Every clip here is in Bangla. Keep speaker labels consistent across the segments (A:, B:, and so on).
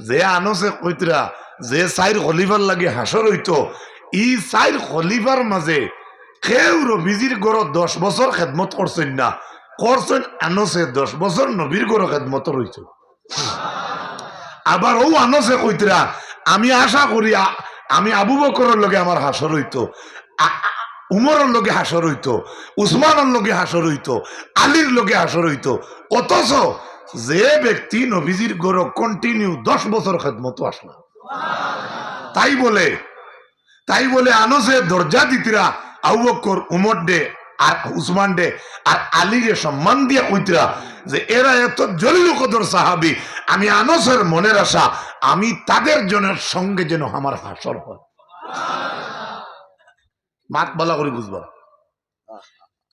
A: যে আনছে কইতরা যে চাইর খলিফার লাগে হাসর হইতো ই চাইর খলিফার মাঝে কেউ রবিজির গড় দশ বছর খেদমত করছেন না করছেন আনছে দশ বছর নবীর গড় খেদমত রইছে আবার ও আনছে কইতরা আমি আশা করি আমি আবু বকরের লগে আমার হাসর হইতো উমরের লগে হাসর হইতো উসমানের লগে হাসর হইতো আলীর লগে হাসর হইতো অথচ যে ব্যক্তি নবীজির গড় কন্টিনিউ দশ বছর খেদমতো আসলো। তাই বলে তাই বলে আনসে দরজা দিতিরা আবু বকর, উমর ডে আর উসমান ডে আর আলীরে সম্মান দিয়ে কইতরা যে এরা এত জলিল কদর সাহাবি, আমি আনসের মনের আশা, আমি তাদের জনের সঙ্গে যেন আমার হাসর হয়। মাত বলা করে বুঝবা?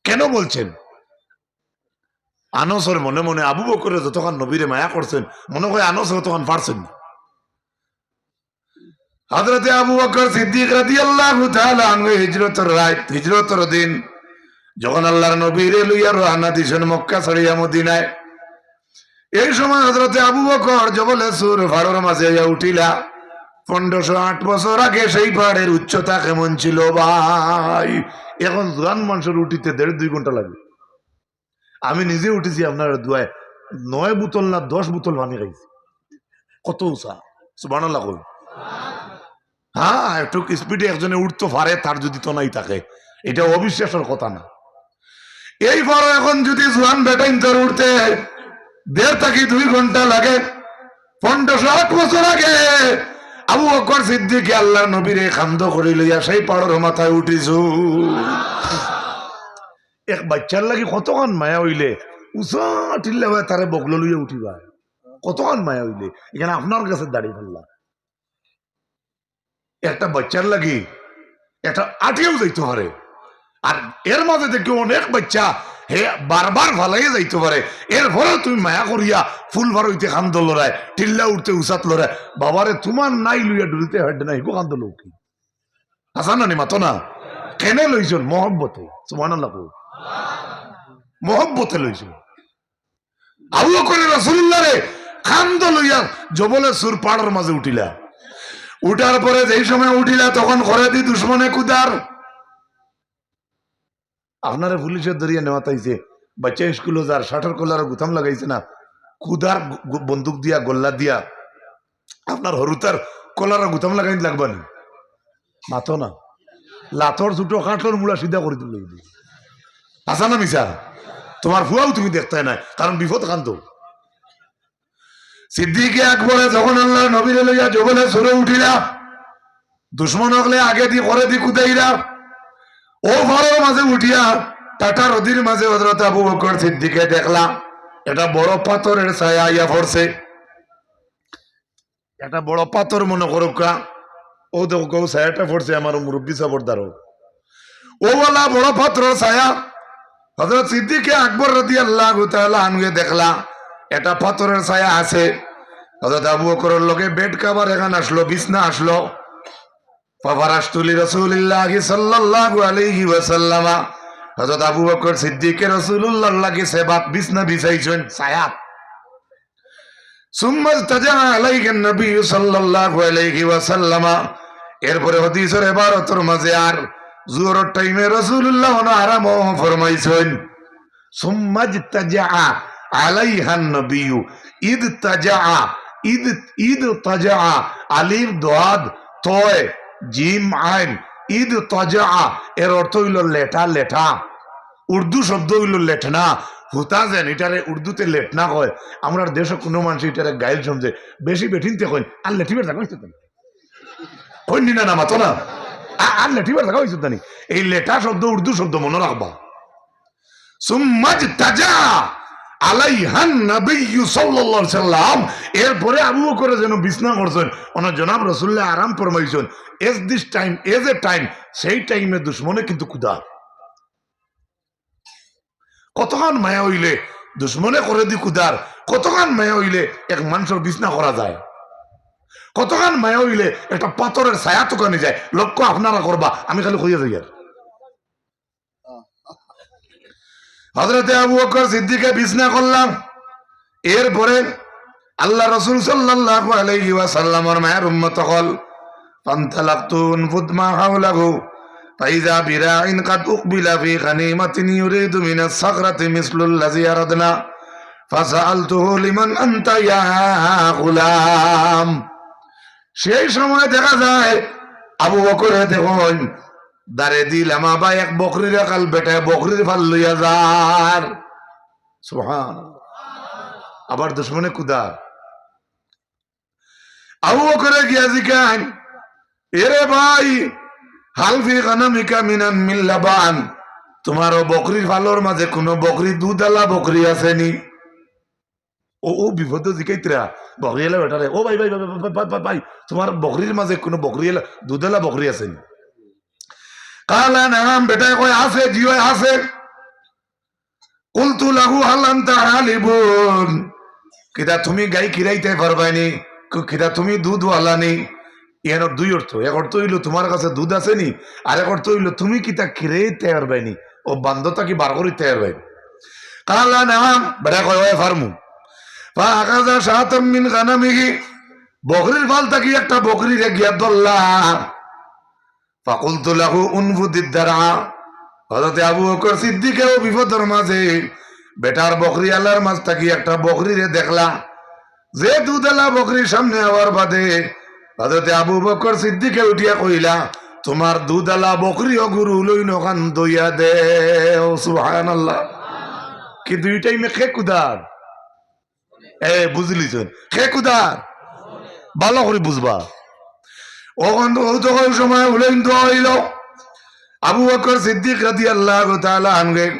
A: কেন বলছেন? আনসর মনে মনে আবু বকরে যতক্ষণ নবীরে মায়া করছেন মনে হয় আনস ততক্ষণ পারছেন না হযরতে আবু বকর সিদ্দিক তাআলা আনহু হিজরতের রাত, হিজরতের দিন, যখন আল্লাহর নবীরে লইয়া রওনা দিছেন মক্কা ছাড়িয়া মদিনায়। এই সময় হযরতে আবু বকর জবলে সুর ফাড়র মাঝে উঠিলা, পনেরোশো আট বছর আগে সেই পাহাড়ের উচ্চতা কেমন ছিল ভাই? এখন জোয়ান মানুষের উঠিতে দেড় দুই ঘণ্টা লাগে। আমি নিজে উঠেছি আপনার দুয়ায়। নয় বোতল না দশ বোতল পানি খাইছি। কত উঁচা। সুবান কই। হ্যাঁ একটু স্পিডে একজনে উঠতে পারে, তার যদি তো নাই থাকে। এটা অবিশ্বাসের কথা না। এই পর এখন যদি জোয়ান বেটাইন তোর উঠতে দেড় থাকি দুই ঘণ্টা লাগে পনেরোশো আট বছর আগে আবু বকর সিদ্দিকে আল্লাহ নবীরে খান্দ করে লইয়া সেই পাড়ের মাথায় উঠিছু। এক বাচ্চার লাগি কতক্ষণ মায়া হইলে? উষা টিল্লে ভাই তারে বগলো লইয়া উঠিবা। কতক্ষণ মায়া হইলে? এখানে আপনার কাছে দাঁড়িয়ে ফেললা। একটা বাচ্চার লাগি একটা আটিয়েও যাইতে পারে। আর এর মাঝে দেখি অনেক বাচ্চা হে বারবার ভালাইয়ে যাইতে পারে। এরপরে তুমি মায়া করিয়া ফুল বার হইতে কান্দ লড়ায় টিল্লা উঠতে উসাত লড়ায় বাবারে, তোমার নাই লইয়া ডুরিতে হেড নাই হিকো কান্দ লোক। আসা না নি মাতো না? কেনে লইছন মহব্বতে সুমান মহব্বতে লইছন আবু করে রসুল্লাহ রে কান্দ লইয়া জবলে সুর পাড়ার মাঝে উঠিলা। উঠার পরে যেই সময় উঠিলা, তখন ঘরে দি দুশ্মনে কুদার। আপনারা পুলিশের দরিয়া নেওয়া তাইছে। বাচ্চা স্কুলে যার শাটার কলার গুথাম লাগাইছে না, কুদার বন্দুক দিয়া, গোল্লা দিয়া, আপনার হরুতার কলার গুথাম লাগাই লাগবা নি মাতো না। লাথর দুটো কাঠর, মূলা সিধা করে দিল। আসা না মিশা তোমার ফুয়াও তুমি দেখতে নাই, কারণ বিপদ কান্ত। সিদ্দিকে আকবরে যখন আল্লাহ নবীরে লইয়া জবলে সরে উঠিলা, দুশ্মন হকলে আগে দি করে দি কুদাইরা, ও ঘরের মাঝে উঠিয়া টাটা নদীর মাঝে হজরত আবু বকর সিদ্দিকে দেখলাম এটা বড় পাথরের ছায়া আইয়া পড়ছে। একটা বড় পাথর মনে করো কা ও দেখো ছায়াটা পড়ছে আমার মুরব্বী সাবরদার ও বলা বড় পাথরের ছায়া হজরত সিদ্দিকে আকবর রদি আল্লাহ আনুয়ে দেখলা এটা পাথরের ছায়া আছে। হজরত আবু বকরের লোকে বেড কাবার এখানে আসলো, বিছনা আসলো। ফারাস্তুলি রসুলিল্লাহ সাল্লাল্লাহু আলাইহি ওয়াসাল্লামা, হযরত আবু বকর সিদ্দিকে রাসূলুল্লাহ লাগি সেবাত বিছনা বিছাইছেন ছায়া। সুম্মা তাজা এরপরে মাঝে আর টাইমে আরাম ফরমাইছেন, সুম্মা তাজা আলাইহা নবী ঈদ তাজা ঈদ ঈদ তাজা তয় আইন ঈদ তাজা এর অর্থ হইল লেঠা লেঠা। উর্দু শব্দ হইল লেঠনা। হুতা যেন এটারে উর্দুতে লেটনা কয়। আমরা দেশে কোনো মানুষ এটারে গাইল সমঝে বেশি বেঠিনতে কইন। আর কইনি না না, মাতো না। আর জানি এই লেঠা শব্দ, উর্দু শব্দ মনে রাখবা। সুম্মাজ তাজা আলাইহান সাল্লাল্লাহু সাল্লাম। এরপরে আবু বকর যেন বিছনা করছেন ওনা জনাব রাসূলুল্লাহ আরাম ফরমাইছেন as this time as a time সেই টাইমে দুশ্মনে কিন্তু কুদা কতক্ষণ মায়া হইলে দুশ্মনে করে দি কুদার কতক্ষণ মায়া হইলে এক মানুষের বিছনা করা যায়? কতক্ষণ মায়া হইলে একটা পাথরের ছায়া তোকানি যায় লক্ষ্য আপনারা করবা আমি খালি হইয়া যাই আর হজরতে আবু বকর সিদ্দিকে বিছনা করলাম এরপরে আল্লাহ রসুল সাল্লাল্লাহু আলাইহি ওয়াসাল্লামর মায়ের উম্মত হল ফান্তালাকতু উনফুদ মা হাওলাহু فإذا براع قد أقبل في غنيمة يريد من الصخرة مثل الذي أردنا فسألته لمن أنت يا غلام সেই সময় দেখা যায়, আবু বকরে দেখুন দারে দিলাম আবা এক বকরির কাল বেটায় বকরির ফাল লইয়া যার। সুহান আবার দুশ্মনে কুদা। আবু বকরে গিয়া জিকান এরে ভাই হালফি গানামিকা মিনান মিল্লাবান তোমার ও বকরির ফালোর মাঝে কোনো বকরি দুধালা বকরি আসেনি ও ও বিপদ জিকাইতরা বকরি এলা বেটারে ও ভাই ভাই ভাই, তোমার বকরির মাঝে কোনো বকরি এলা দুধালা বকরি আসেনি কালা নাম বেটায় কয় আছে জিও আছে। কুলতু লাহু হালান্তা হালিবুন কিতা তুমি গাই কিরাইতে পারবাইনি কিতা তুমি দুধ ওয়ালানি ইয়ানোর দুই অর্থ এক অর্থ হইল তোমার কাছে দুধ আছে নি? আর এক অর্থ হইল তুমি কিতা কিরাইতে পারবাইনি ও বান্ধতা কি বার করিতে পারবাইনি কালা নাম বেটা কয় ফার্মু মিন গানামিহি বকরির ফাল থাকি একটা বকরি রে গিয়া দল্লা ফাকুলতু লাহু উনফুদিদ দারা হযরত আবু বকর সিদ্দিকেও বিপদের মাঝে বেটার বকরি আল্লাহর মাঝ থাকি একটা বকরি রে দেখলা। যে দুধেলা বকরির সামনে আবার বাদে হযরত আবু বকর সিদ্দিকে উঠিয়া কইলা তোমার দুধালা বকরি ও গুরু লই নখান দইয়া দে, ও সুবহানাল্লাহ। কি দুই টাইমে খে কুদার? এ, বুঝলি চোন। খে কুদার ভালো করে বুঝবা। ওখান তো তখন সময় উলেন তো হইল। আবু বকর সিদ্দিক রাদিয়াল্লাহু তাআলা আনগে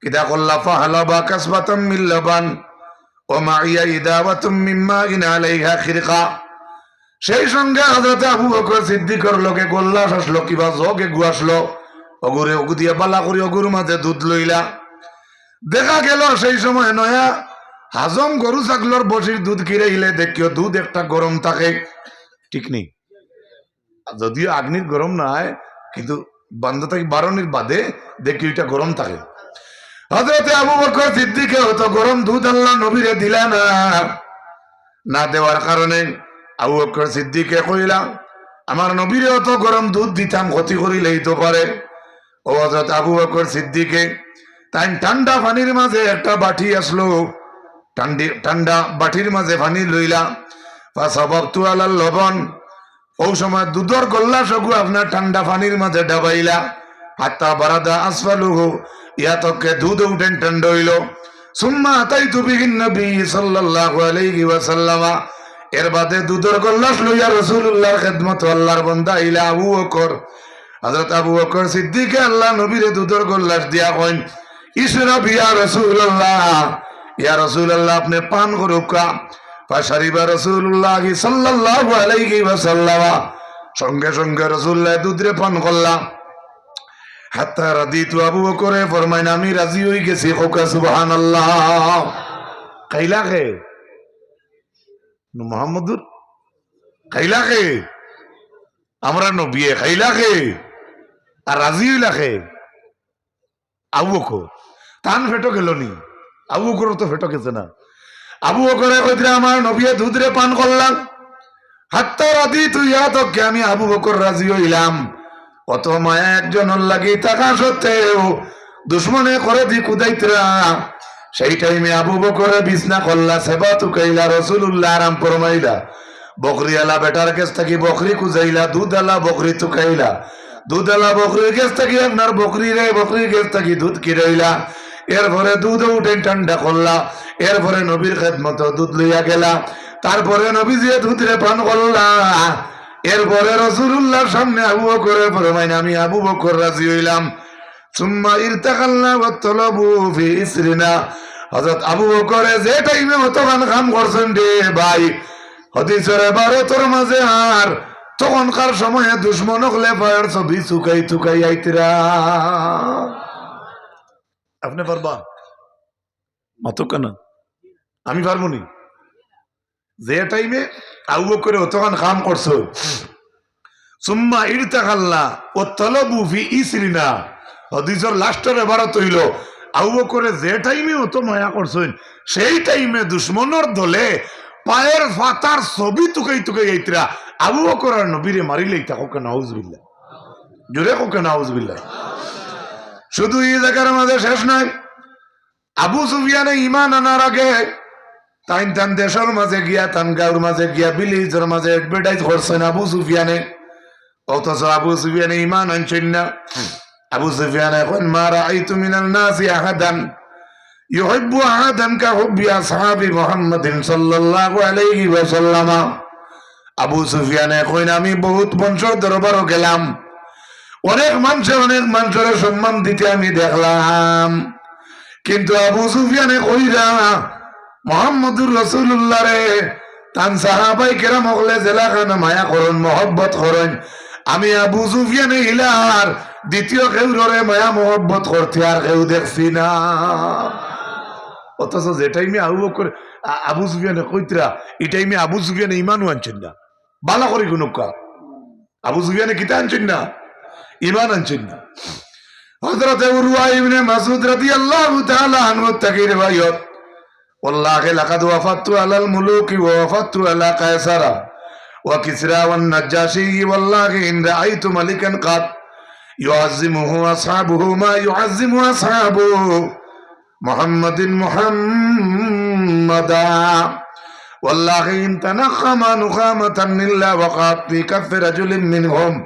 A: কিদা কল্লা ফাহলাবা কাসবাতাম মিন লাবান ও মাইয়া ইদাওয়াতুম মিম্মা ইন আলাইহা খিরকা। সেই সঙ্গে হযরত আবু বকর সিদ্দিকর লগে গোল্লাস আসলো কিবা জগে গু আসলো। অগুরে অগু দিয়ে বালা করি অগুর মাঝে দুধ লইলা। দেখা গেল সেই সময় নয়া হাজম গরু ছাগলর বসির দুধ কিরাইলে দেখিও দুধ একটা গরম থাকে। ঠিক নেই। যদিও আগ্নির গরম নাই কিন্তু বান্ধ থেকে বারণের বাদে দেখি ওইটা গরম থাকে। হজরতে আবু বকর সিদ্দিকে হতো গরম দুধ আল্লাহ নবীরে দিলা না। না দেওয়ার কারণে আবু বকর সিদ্দিকে কইলাম আমার নবীরে অত গরম দুধ দিতাম ক্ষতি করিলেই তো পারে ও হজরত আবু বকর সিদ্দিকে তাই ঠান্ডা পানির মাঝে একটা বাটি আসলো ঠান্ডি বাটির মাঝে পানি লইলা। বা সবাব তু আলাল লবণ। ও সময় দুধর গল্লা সগু আপনার ঠান্ডা পানির মাঝে ডাবাইলা। বারাদা আসফালুহু ইয়াতকে দুধ উঠেন ঠান্ডা হইল। সুম্মা তাই তুবিহীন নবী সাল্লাল্লাহু আলাইহি ওয়াসাল্লামা। এর বাদে দুধর গল্লাস লইয়া রাসূলুল্লাহর খেদমত আল্লাহর আবু বকর। হযরত আবু বকর সিদ্দিকে আল্লাহ নবীরে দুধর গল্লাস দিয়া কইন ইসরাব ইয়া রাসূলুল্লাহ ইয়া রাসূলুল্লাহ, আপনি পান করুকা ফাশারিবা রাসূলুল্লাহ সাল্লাল্লাহু সঙ্গে সঙ্গে রাসূলুল্লাহ দুধরে পান করলাম। আবু আমি গেছি খাইলা খাইলা আমরা নবিয়ে খাইলা খে আর রাজি হইলা খে আবু ফেটো গেল নি? আবু বকর তো ফেটো গেছে না। আবু বকরে কইতে আমার নবিয়ে দুধরে পান করলাম। হাত্তা রাদি তুই আমি আবু বকর রাজি হইলাম। অত মায়া একজন লাগি থাকা সত্ত্বেও দুশ্মনে করে দি কুদাইতরা। সেই টাইমে আবু বকরে বিছনা করলা সেবা তুকাইলা রসুল্লাহ আরাম ফরমাইলা। বকরি আলা বেটার কাছ থাকি বকরি কুজাইলা দুধ আলা বকরি তুকাইলা। দুধ আলা বকরির কাছ থাকি আপনার বকরি রে, বকরির কাছ থাকি দুধ কিরাইলা। এরপরে দুধ উঠে ঠান্ডা করলা। এরপরে নবীর খেদমত দুধ লইয়া গেলা। তারপরে নবী যে দুধ রে পান করলা। এরপরে রসুল্লাহর সামনে আবু বকরের ফরমাইন, আমি আবু বকর রাজি হইলাম। সুম্মা আবু যে টাইমে কাম করছেন ভাই মাঝে তখনকার সময়ে দুশ্মন হলে পায়ের ছবি চুকাই চুকাই আইতরা। আপনি পারবা? মাতো কেন? আমি পারব নি। যে টাইমে আবু বকরে অতখান কাম করছ। সুম্মা ইরতাকাল্লা ও তলবু ফি ইসরিনা। হদিসের লাস্টের আবু বকরে যে টাইমে অত মায়া করছেন সেই টাইমে দুশ্মনের দলে পায়ের ফাতার ছবি তুকাই তুকাই আইতরা আবু বকর নবীরে মারিলে ইতা কোকে নাউজবিল্লা জোরে কোকে নাউজবিল্লা শুধু এই জায়গার মাঝে শেষ নয় আবু সুফিয়ানে ইমান আনার আগে তাইন তান দেশের মাঝে গিয়া তান গাঁর মাঝে গিয়া বিলিজের মাঝে এডভার্টাইজ করছেন আবু সুফিয়ানে অথচ আবু সুফিয়ানে ইমান আনছেন না আবু সুফিয়ান এখন মারা আই তুমি নাসি আহাদান يحب أحدا كحب أصحاب محمد صلى الله عليه وسلم আবু সুফিয়ান এখন আমি বহুত বংশর দরবারও গেলাম অনেক মানুষের অনেক মানুষের সম্মান দিতে আমি দেখলাম। কিন্তু আবু সুফিয়ানে কইরা মোহাম্মদুর রসুল্লাহ রে তান সাহাবাই কেরাম হলে জেলা খানা মায়া করন, মহব্বত করন। আমি আবু সুফিয়ানে হিলার দ্বিতীয় কেউরে মায়া মহব্বত করতে আর কেউ দেখছি না। অথচ যে টাইমে আবু বকর, আ- আবু সুফিয়ানে কইতরা, এই টাইমে আবু সুফিয়ানে ইমানও আনছেন না। বালা করে কোন আবু সুফিয়ানে কিতা আনছেন না? ইমান আনছেন না হযরত উরওয়া ইবনে মাসউদ রাদিয়াল্লাহু তাআলা আনহু থেকে রিওয়ায়াত والله لقد وفدت على الملوك ووفدت على قيصر وكسرى والنجاشي والله إن رأيت ملكا قد يعظمه أصحابه ما يعظم أصحابه محمد محمدا والله إن تنخم نخامة إلا وقعت في كف رجل منهم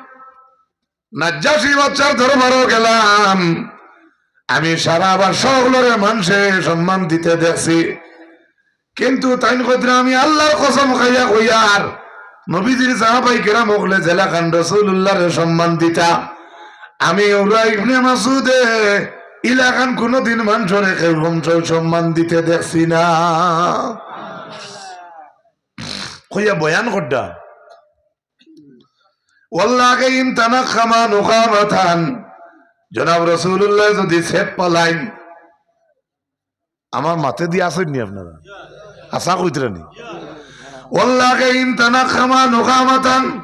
A: নাজ্জাসী বাচ্চার দরবারও গেলাম। আমি সারা সকলের মানুষে সম্মান দিতে দেখছি। কিন্তু তাই কইরা আমি আল্লাহর কসম খাইয়া কইয়ার নবীজির সাহাবাই কেরাম হকলে জেলা খান রসুল্লাহরে সম্মান দিতা। আমি মাসুদে ইলাকান কোনদিন মানুষের এরকম সম্মান দিতে দেখছি না। কইয়া বয়ান করডা। আমার মাথে দিয়ে আসেন আপনারা? আশা কইতরা নি? ওয়াল্লাকে ইন তানা খামা নুখামাথান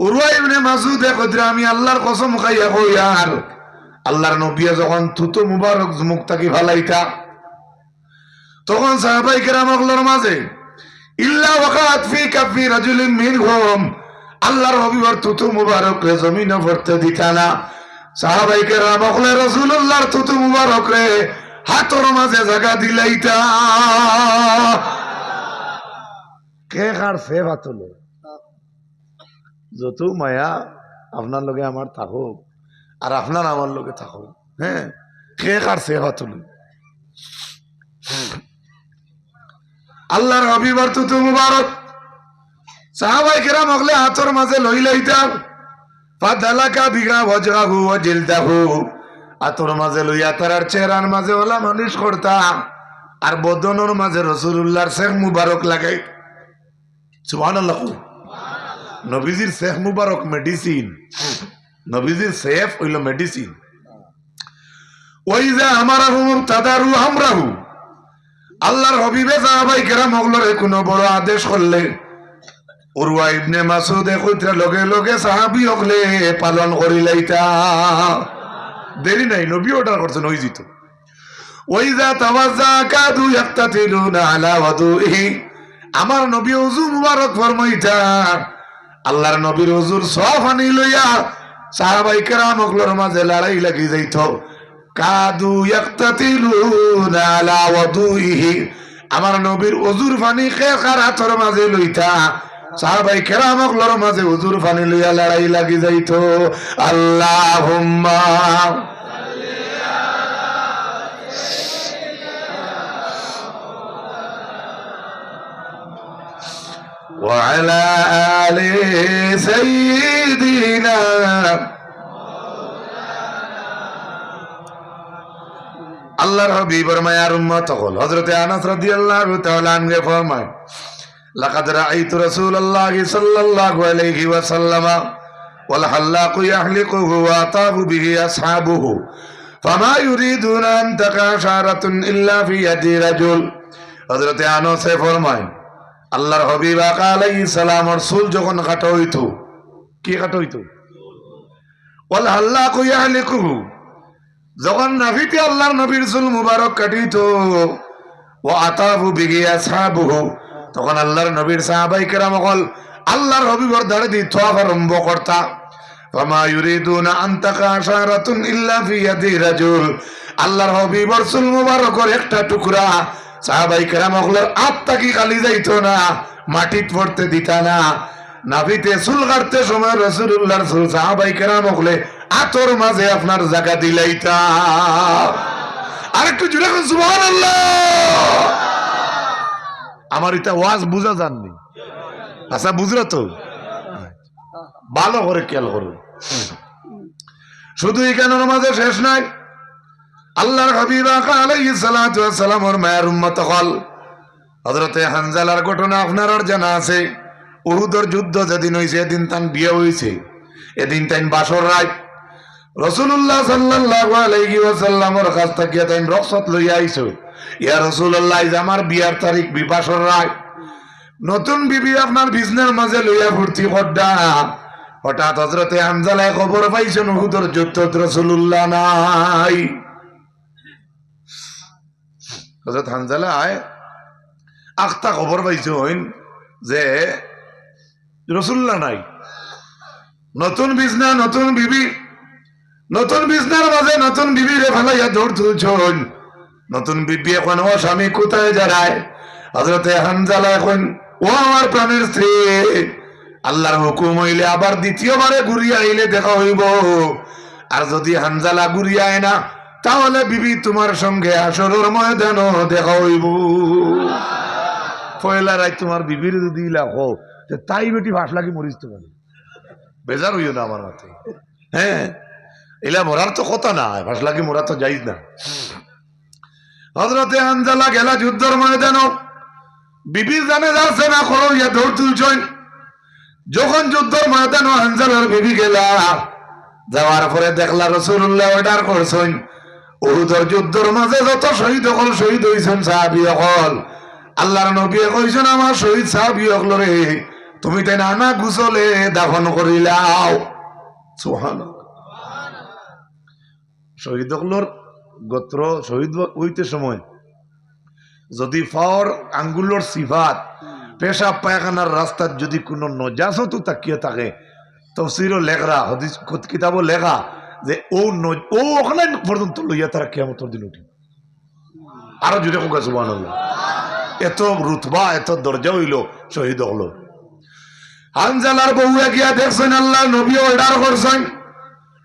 A: উরওয়া ইবনে মাসুদে কইতরা আমি আল্লাহর আর? যখন থুতু মুবারক মুখ তাকি ফালাইতা, তখন সাহাবাই কেরাম অগলোর মাঝে, ইল্লা ওয়াকাত ফি কাফি রাজুলিন মিনহুম। আল্লাহর হবিবর থুতু মুবারক রে, জমিনে পড়তে দিতা না। সাহাবাই কেরাম অগলে রাসূলুল্লাহর থুতু মুবারক রে, হাতর মাঝে জায়গা দিলাইতা। কে কার ভাতলো যত মায়া আপনার লগে আমার থাকুক, আর আপনার আমার লগে থাকুক হ্যাঁ? কে কার সে ভাতলো আল্লাহর হবিবার তো তো মুবারক সাহাবাই কেরাম হলে হাতর মাঝে লই লইতাম। ফাদালাকা বিঘা বজরাহু ও জিলদাহু। আতর মাঝে লইয়া তারার চেহারার মাঝে ওলা মালিশ করতাম। আর বদনের মাঝে রসুল্লাহর শেখ মুবারক লাগাই সুবহানাল্লাহ। নবীজির শেখ মুবারক মেডিসিন। নবীজির সেফ হইল মেডিসিন। ওই যে আমারাহু তাদারু আমরাহু আল্লাহর হবিবে সাহাবাই কেরাম হগলরে কোনো বড় আদেশ করলে উরওয়া ইবনে মাসুদে কইত্রা লগে লগে সাহাবি হকলে পালন করি লাইতা দেরি নাই, নবী অর্ডার করছেন, ওই জিত ওই যা তাওয়াজ্জা কাদু ইয়াক্তাতিলুনা আলা ওয়াদুহি আমার নবী উযু মুবারক ফরমাইতা, আল্লাহর নবীর হুজুর সব আনি লইয়া সাহাবাই কেরাম হকলর মাঝে লড়াই লাগি যাইত। কাদু ইয়াক্তাতিলুনা আলা ওয়াদুহি আমার নবীর অজুর ফানি খে খার হাতর মাঝে লইতা। সাহাবাই কেরাম হকলর মাঝে অজুর পানি লইয়া লড়াই লাগি যাইত আল্লাহুম্মা وعلى آل سيدنا আল্লাহর হাবিবর মায়ার উম্মত হল হযরতে আনাস রাদিয়াল্লাহু তাআলা আনহু ফরমায় লাকাদ রাআইতু রাসূলুল্লাহি সাল্লাল্লাহু আলাইহি ওয়াসাল্লাম ওয়াল হাল্লাকু ইয়াহলিকুহু ওয়া আতাহু বিহি আসহাবুহু। ফামা ইউরিদুনা আন তাকা শারাতুন ইল্লা ফি ইয়াদি রাজুল। হযরতে আনাসে ফরমায়, আল্লাহর হাবিব আকা আলাইহিস সালামর চুল যখন কাটা হইতো, কি কাটা হইতো? ওয়াল হাল্লাকু ইয়াহলিকুহু। যখন নাভিতে আল্লাহর নবীর চুল মুবারক কাটিত ও আতাবু বিগি আসহাবুহু। তখন আল্লাহর নবীর সাহাবাই কেরাম আল্লাহর হবিবর দাঁড়ে দি থোয়াফ আরম্ভ করতা। একটা টুকরা সাহাবাই কেরাম অকলের আত্মা কি খালি যাইতো না, মাটিত পড়তে দিতা না। চুল কাটতে সময় আতর মাঝে আপনার জায়গা দিলাইতা। আরেকটু জুড়ে আমার এটা ওয়াজ বুঝা জাননি। আচ্ছা বুঝলো তো? ভালো করে খেয়াল করো। শুধু এখানে মাঝে শেষ নাই। আল্লাহর হাবিব মায়ের উম্মত হল। হযরতে হানজালার ঘটনা আপনার জানা আছে। উহুদর যুদ্ধ যেদিন হইছে, এদিন তান বিয়ে হইছে। এদিন তাইন বাসর রায় রসুল্লাহ সাল্লাল্লাহু আলাইহি ওয়াসাল্লামের কাছ থেকে তাইন রক্ষত লইয়া আইছো ইয়া রসুল্লাহ আমার বিয়ার তারিখ বিবাসর রায়। নতুন বিবি আপনার বিজনেস মাঝে লইয়া ভর্তি করডা হঠাৎ হজরতে হামজালায় খবর পাইছেন উহুদর যুদ্ধ রসুল্লাহ নাই। হজরত হামজালা আয়, আখতা খবর পাইছে হইন যে রসুল্লাহ নাই। নতুন বিজনা নতুন বিবি, নতুন বিজনার মাঝে নতুন বিবি রে ফেলাইয়া দৌড় তুলছন নতুন বিবি এখন ও স্বামী কোথায় দাঁড়ায়? হজরতে হানজালা এখন, ও আমার প্রাণের স্ত্রী। আল্লাহর হুকুম হইলে আবার দ্বিতীয়বারে ঘুরিয়া আইলে দেখা হইব। আর যদি হানজালা ঘুরিয়া আয় না, তাহলে বিবি তোমার সঙ্গে আসরের ময়দানও দেখা হইব। পয়লা রাত তোমার বিবির যদি লাখো তাই বেটি ভাস লাগি মরিস তো পারে বেজার হইও না আমার মাথায় হ্যাঁ এলা মরার তো কথা না ভাস লাগি মরা তো যাইজ না। হজরতে আঞ্জালা গেলা যুদ্ধর ময়দান বিবির জানে যাচ্ছে না খরচ ইয়া দৌড় তুলছেন। যখন যুদ্ধর ময়দান আঞ্জালার বিবি গেলা, যাওয়ার পরে দেখলা রসুল্লাহ অর্ডার করছেন। উহুদর যুদ্ধর মাঝে যত শহীদ অকল শহীদ হয়েছেন সাহাবি অকল আল্লাহর নবী কইছেন, আমার শহীদ সাহাবি অকল রে, তুমি তাই নানা গুছলে দাফন করিলাও। সুহান শহীদ অকলর গোত্র শহীদ হইতে সময় যদি ফাওয়ার আঙ্গুলোর সিফাত, পেশাব পায়খানার রাস্তার যদি কোনো নজাসত তাকিয়ে থাকে, তফসিরও লেখরা, হদিস কিতাবও লেখা যে ও ন- ও ওখানে পর্যন্ত লইয়া তারা কেমতর দিন উঠি আরও জুড়ে কোকা সুবান এত রুতবা, এত দরজা হইল, শহীদ হলো। হানজালার বউয়া গিয়া দেখছেন, আল্লাহ নবী অর্ডার করছেন।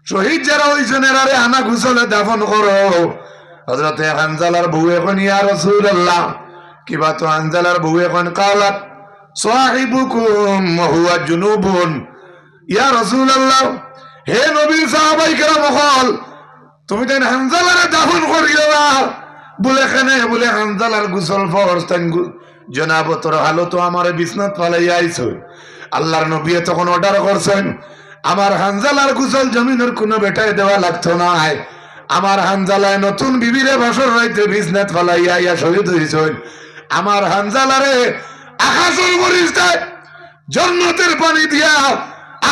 A: শহীদ যারা হইছেন এরারে আনা ঘুষলে দাফন করো। হজরতে হানজালার বউ এখন, ইয়া রসুল আল্লাহ কিবা তো হানজালার বউ এখন, কালাত হল, তুমি তাই হানজালারে দাফন করিও না। বলে খানে বলে হানজালার গুসল ফরস তাই জনাব, তোর হালো তো আমার বিছনাত পালাইয়া আইছো। আল্লাহর নবী তখন অর্ডার করছেন আমার হানজালার গুসল জমিনের কোনো বেটায় দেওয়া লাগতো না আমার হানজালায় নতুন বিবিরে বাসর রাইতে বিছনাত পালাইয়া ইয়া শহীদ হয়েছেন আমার হানজালারে আকাশের মরিস্তায় জন্নতের পানি দিয়া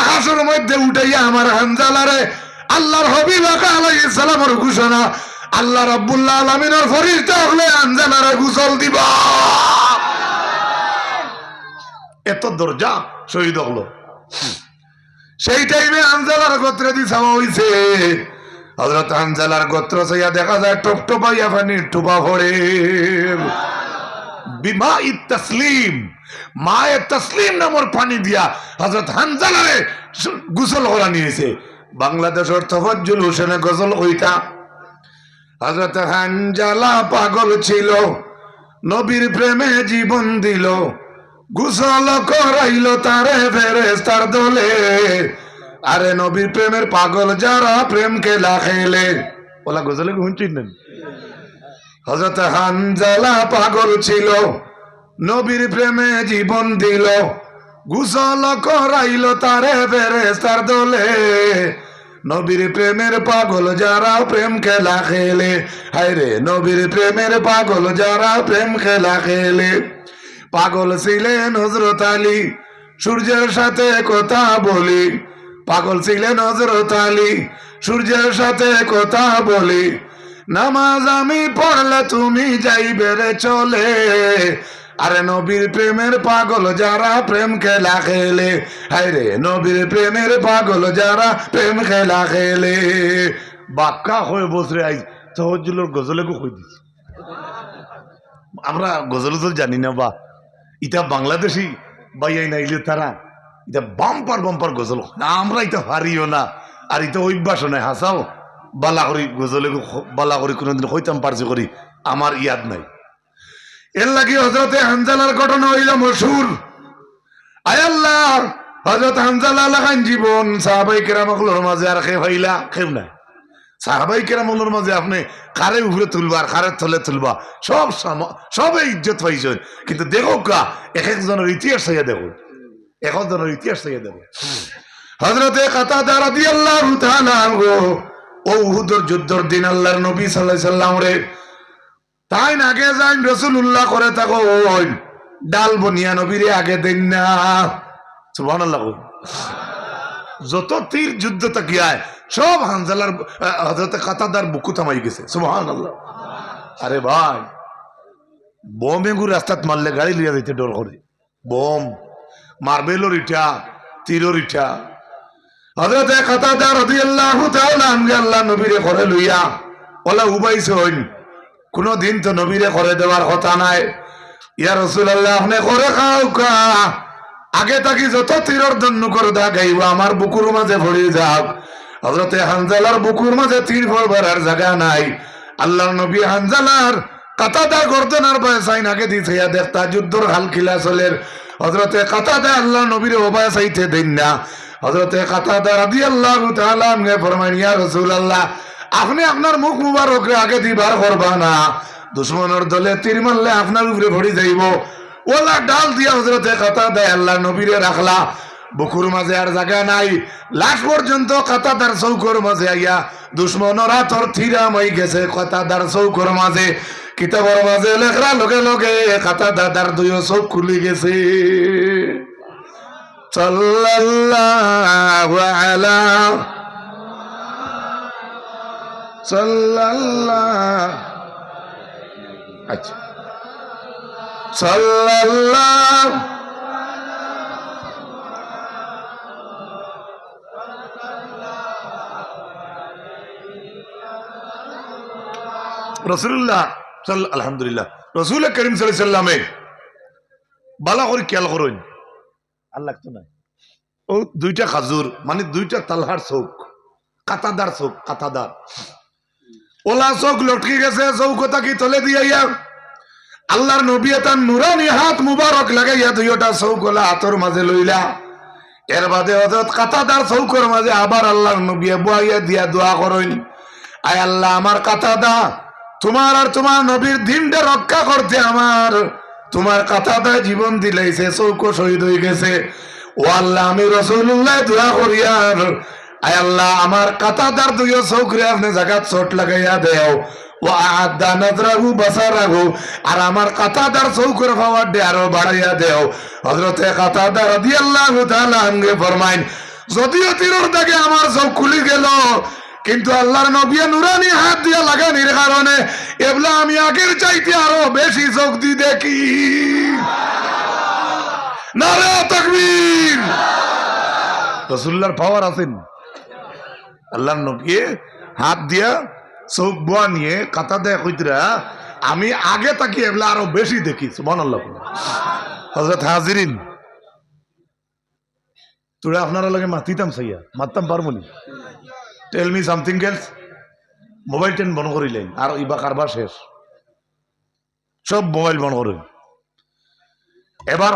A: আকাশের মধ্যে উঠাইয়া আমার হানজালারে আল্লাহর হবিব আলাইহিস সালামের ঘোষণা, আল্লাহ রাব্বুল্লাহ আলামিনের ফরিস্তা হলে হানজালারে গোসল দিবা। এত দরজা শহীদ হলো। সেই টাইমে আনজালার গোত্রে দি ছাওয়া হইছে। হজরত আনজালার গোত্র চাইয়া দেখা যায় টপটপাইয়া পানির টুপা ভরে। বিমা তসলিম, মায়ে তসলিম নামর পানি দিয়া হজরত হানজালারে গোসল করা নিয়েছে। বাংলাদেশের তফজ্জুল হোসেনে গজল ওইটা হজরত হানজালা পাগল ছিল, নবীর প্রেমে জীবন দিল। গুসল করাইল তারে ফেরেস্তার দলে। আরে নবীর প্রেমের পাগল যারা প্রেম খেলা খেলে ওলা গজলে শুনছেন না? হজরত হানজালা পাগল ছিল, নবীর প্রেমে জীবন দিল। গুসল করাইল তারে ফেরেস্তার দলে। নবীর প্রেমের পাগল যারা প্রেম খেলা খেলে হায় রে নবীর প্রেমের পাগল যারা প্রেম খেলা খেলে পাগল ছিলেন হজরত আলী। সূর্যের সাথে কথা বলি। পাগল ছিলেন হজরত আলী। সূর্যের সাথে কথা বলি। নামাজ আমি পড়লে তুমি যাইবে রে চলে। আরে নবীর প্রেমের পাগল যারা প্রেম খেলা খেলে। হায় রে নবীর প্রেমের পাগল যারা প্রেম খেলা খেলে। বাক্কা হয়ে বসরে আই সহজুলোর গজলেকে কই দিছি? আমরা গজল তো জানি না বা। ইটা বাংলাদেশি, বাইয়াই নাইলে তারা। এটা বাম্পার বাম্পার গজল। আমরা এটা হারিও না। আর এটা অভ্যাসও নাই, হাসাও। বালা করি গজলে বালা করি কোনোদিন হইতাম পারছি করি, আমার ইয়াদ নাই। এর লাগি হজরতে হানজালার ঘটনা হইল মশুর আয়াল্লাহ হজরত হানজালা লাগান জীবন সাহাবাই কেরামকলোর মাঝে আর খে ভাইলা খেউ নাই। সাহাবাই কেরামকলোর মাঝে আপনি কারে উপরে তুলবা আর কারে থলে তুলবা। সব সবে ইজ্জত পাইছেন কিন্তু দেখো কা এক একজনের ইতিহাস চাইয়া দেখো এক একজনের ইতিহাস চাইয়া দেখো হজরতে কাতা দ্বারা দিয়ে আল্লাহ ও উহুদর যুদ্ধর দিন আল্লাহর নবী সাল্লাহ সাল্লাম রে, তাই আগে যাই রসুল উল্লাহ করে থাকো, ওই ডাল বনিয়া নবীরে আগে দেন না। যত তীর যুদ্ধ তাকিয়ায় সব হানজালার হজরতে কাতাদার বুকু থামাই গেছে। সুবহান আল্লাহ আরে ভাই, বোম এগু রাস্তাত মারলে গাড়ি লিয়া যাইতে ডর করে। বোম মার্বেলর ইটা তীরর ইটা হজরতে তাআলা আনগে আল্লাহ নবীরে লইয়া হইন কোনো দিন তো নবীরে করে দেওয়ার কথা নাই। ইয়া রসুল্লাহ আপনি করে খাও কা আগে তাকি যত তীরর দন্য করে দা গাইব, আমার বুকুর মাঝে ভরে যাও হজরতে হানজালার বুকুর মাঝে তীর ভরবার আর জায়গা নাই। আল্লাহর নবী হানজালার কাতাদার গর্দনার বয়সাইন আগে দিছে, ইয়া দেখতা যুদ্ধর হাল খিলা চলের। হজরতে কাতাদা আল্লাহ নবীর ওবায় চাইতে দেন না। হজরতে কাতাদা রাদি আল্লাহ তাআলা আমগে ফরমাইন, ইয়া রাসূলুল্লাহ, আপনি আপনার মুখ মুবারকরে আগে দিবার করবা না। দুশ্মনের দলে তীর মারলে আপনার উপরে ভরি যাইব। ওলা ডাল দিয়া হজরতে কথা দেয় আল্লাহ নবীরে রাখলা। বুকুর মাঝে আর জায়গা নাই। লাশ পর্যন্ত কাতাদার চৌকর মাঝে আইয়া দুশ্মনরা তোর থিরা মাই গেছে কাতাদার চৌকর মাঝে। কিতাবর মাঝে লেখরা লগে লগে কাতা দাদার দুই চোখ খুলি গেছে। সাল্লাল্লাহ আচ্ছা। সাল্লাল্লাহ রসুল্লাহ সাল- আলহামদুলিল্লাহ। রসুল করিম সাল্লামে বালা করে খেয়াল করুন। আর লাগতো না ও দুইটা খাজুর মানে দুইটা তালহার চৌক কাতাদার চৌক কাতাদার। ওলা চৌক লটকি গেছে চৌকতা কি তলে দিয়ে ইয়া। আল্লাহর নবী তার নুরানি হাত মুবারক লাগাইয়া দুইটা চৌক ওলা হাতর মাঝে লইলা। এর বাদে হজরত কাতাদার চৌকর মাঝে আবার আল্লাহর নবী বুয়াইয়া দিয়া দোয়া করেন। আয় আল্লাহ আমার কাতাদা তোমার আর তোমার নবীর দিনটা রক্ষা করতে আমার। তোমার কাতাদা জীবন দিলাইছে চৌক শহীদ হয়ে গেছে। ও আল্লাহ, আমি রসুল্লাহ দোয়া করিয়ার আয় আল্লাহ, আমার কাতাদার দুই চৌকরে আপনি জায়গাত চোট লাগাইয়া দেও। ও আর আরও দেও। ফরমাইন, যদিও তীরের দাগে আমার চোখ খুলি গেল কিন্তু আল্লাহর নবিয়া নুরানি হাত দিয়া লাগানির কারণে এবলা আমি আগের চাইতে আরও বেশি দি দেখি। নারে তকবীর। রসুল্লাহর পাওয়ার আছেন আল্লাহর নবী হাত দিয়া চোখ বোয়া নিয়ে কাতা দেয় কইতরা, আমি আগে তাকি এবলা আরও বেশি দেখি সুবহান আল্লাহ হজরত হাজিরিন, তোরা আপনারা লগে মাতিতাম সাইয়া, মারতাম পারব নি? Tell me something else mobile ten বন্ধ করিলেন, আর ইবা কারবার শেষ। সব মোবাইল বন্ধ করেন। এবার